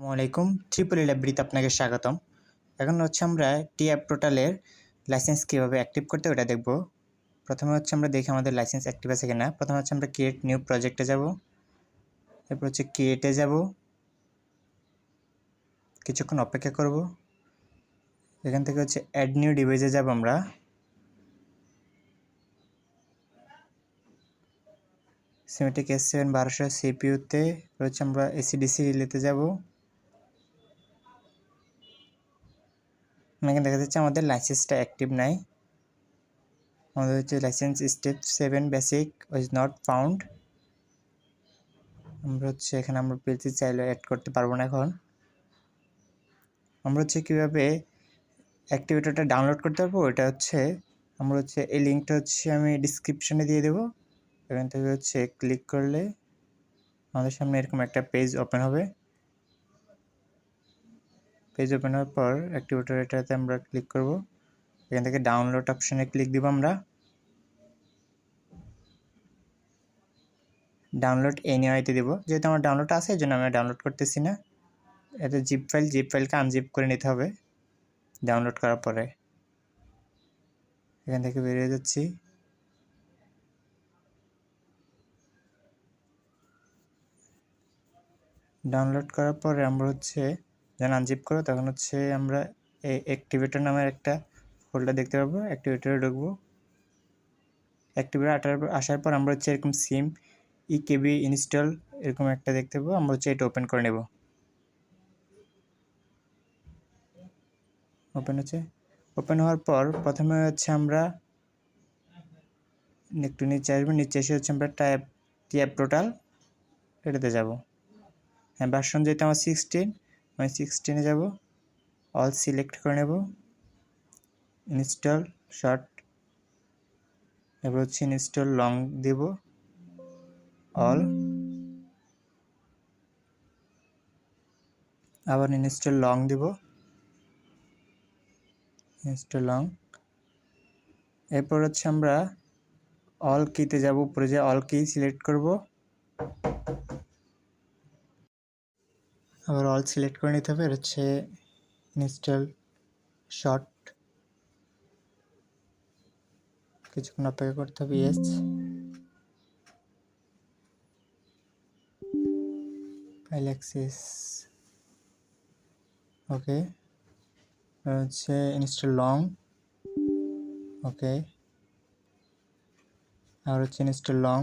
আসসালামু আলাইকুম। ট্রিপল লাইব্রেরিতে আপনাকে স্বাগতম। এখন হচ্ছে আমরা টি অ্যাপ টোটালের লাইসেন্স কীভাবে অ্যাক্টিভ করতে ওটা দেখব। প্রথমে হচ্ছে আমরা দেখি আমাদের লাইসেন্স অ্যাক্টিভ আছে কিনা। প্রথমে হচ্ছে আমরা ক্রিয়েট নিউ প্রজেক্টে যাব। এরপর হচ্ছে ক্রিয়েটে যাব। কিছুক্ষণ অপেক্ষা করব। এখান থেকে হচ্ছে অ্যাড নিউ ডিভাইসে যাব আমরা। সিমেটিক এস সেভেন বারোশো সিপিউতে হচ্ছে আমরা এসিডিসি রিলেতে যাব। এখানে দেখা যাচ্ছে আমাদের লাইসেন্সটা অ্যাক্টিভ নাই। আমাদের হচ্ছে licence step seven basic is not found আমরা হচ্ছে এখানে আমরা পিএলসি চাইলে অ্যাড করতে পারব না এখন। আমরা হচ্ছে কীভাবে অ্যাক্টিভেটরটা ডাউনলোড করতে পারব? ওটা হচ্ছে আমরা হচ্ছে এই লিঙ্কটা হচ্ছে আমি ডিসক্রিপশনে দিয়ে দেবো। এখান থেকে হচ্ছে ক্লিক করলে আমাদের সামনে এরকম একটা পেজ ওপেন হবে। পেজ ওপেন হওয়ার পর অ্যাক্টিভেটর আমরা ক্লিক করব। এখান থেকে ডাউনলোড অপশনে ক্লিক দিব আমরা। ডাউনলোড এনইআইতে দেবো। যেহেতু আমার ডাউনলোড আছে এই জন্য আমি ডাউনলোড করতেছি না। এটা জিপ ফাইল জিপ ফাইলকে আনজিপ করে নিতে হবে ডাউনলোড করার পরে। এখান থেকে বেরিয়ে যাচ্ছি। ডাউনলোড করার পরে আমরা হচ্ছে যখন আনজিপ করো, তখন হচ্ছে আমরা এই অ্যাক্টিভেটর নামের একটা ফোল্ডার দেখতে পাবো। অ্যাক্টিভেটরে ঢুকবো। অ্যাক্টিভেটর আটার আসার পর আমরা হচ্ছে এরকম সিম ইকেবি ইনস্টল এরকম একটা দেখতে পাবো। আমরা হচ্ছে এটা ওপেন করে নেব। ওপেন হচ্ছে। ওপেন হওয়ার পর প্রথমে হচ্ছে আমরা একটু নিচে আসব। নিচে এসে হচ্ছে আমরা টাইপ ট্যাপ টোটাল এটাতে যাব। হ্যাঁ ভার্সন যেহেতু আমার সিক্সটিন আমি সিক্সটিনে যাব। অল সিলেক্ট করে নেব। Install, short. এবার হচ্ছে ইনস্টল, লং দেব। অল। আবার ইনস্টল, লং দেব। Install, long. এরপর হচ্ছে আমরা অল কিতে যাব। উপরে যে অল কি সিলেক্ট করব। আবার অল সিলেক্ট করে নিতে হবে। হচ্ছে ইনস্টল শর্ট কিছুক্ষণ অপেক্ষা করতে হবে ইয়েস ফাইল ওকে হচ্ছে ইনস্টল লং ওকে আর হচ্ছে ইনস্টল লং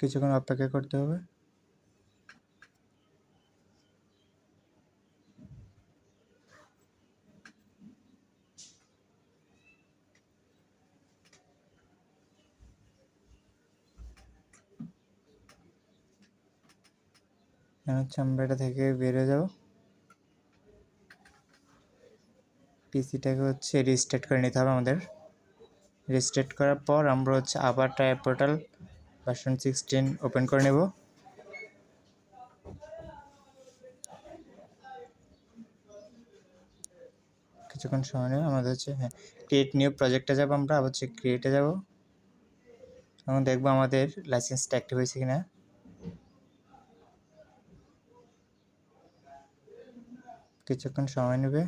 কিছুক্ষণ অপেক্ষা করতে হবে। হচ্ছে আমরা এটা থেকে বেরো যাও পিসিটাকে হচ্ছে রিস্টার্ট করে নিতে হবে আমাদের। রিস্টার্ট করার পর আমরা হচ্ছে আবার tyre portal version sixteen open করে নেব। কিছুক্ষণ সময় নেব আমাদের হচ্ছে হ্যাঁ ক্রিয়েট নিউ প্রজেক্টে যাব আমরা, আবার হচ্ছে ক্রিয়েটে যাব। এবং দেখব আমাদের লাইসেন্সটা অ্যাক্টিভ হয়েছে কিনা। কিছুক্ষণ সময় নেবে।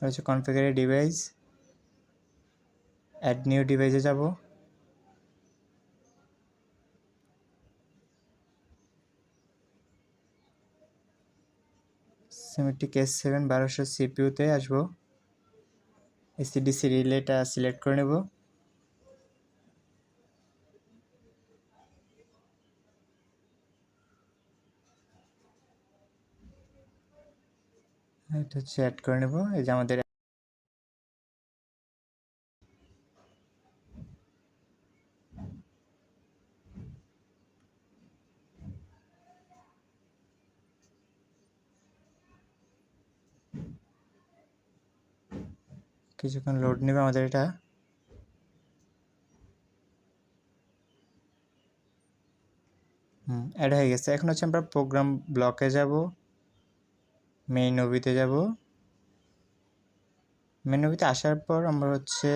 হচ্ছে কনফিগারে ডিভাইস অ্যাড নিউ ডিভাইসে যাব। সিমেটিক এস সেভেন বারোশো সিপিউতে আসব। এসিডিসি রিলেটা সিলেক্ট করে নেব। এটা হচ্ছে অ্যাড করে নেব। এই যে আমাদের কিছুক্ষণ লোড নেবে আমাদের এটা। হুম অ্যাড হয়ে গেছে। এখন হচ্ছে আমরা প্রোগ্রাম ব্লকে যাব। মেইন ওবিতে যাব। মেইন ওবিতে আসার পর আমরা হচ্ছে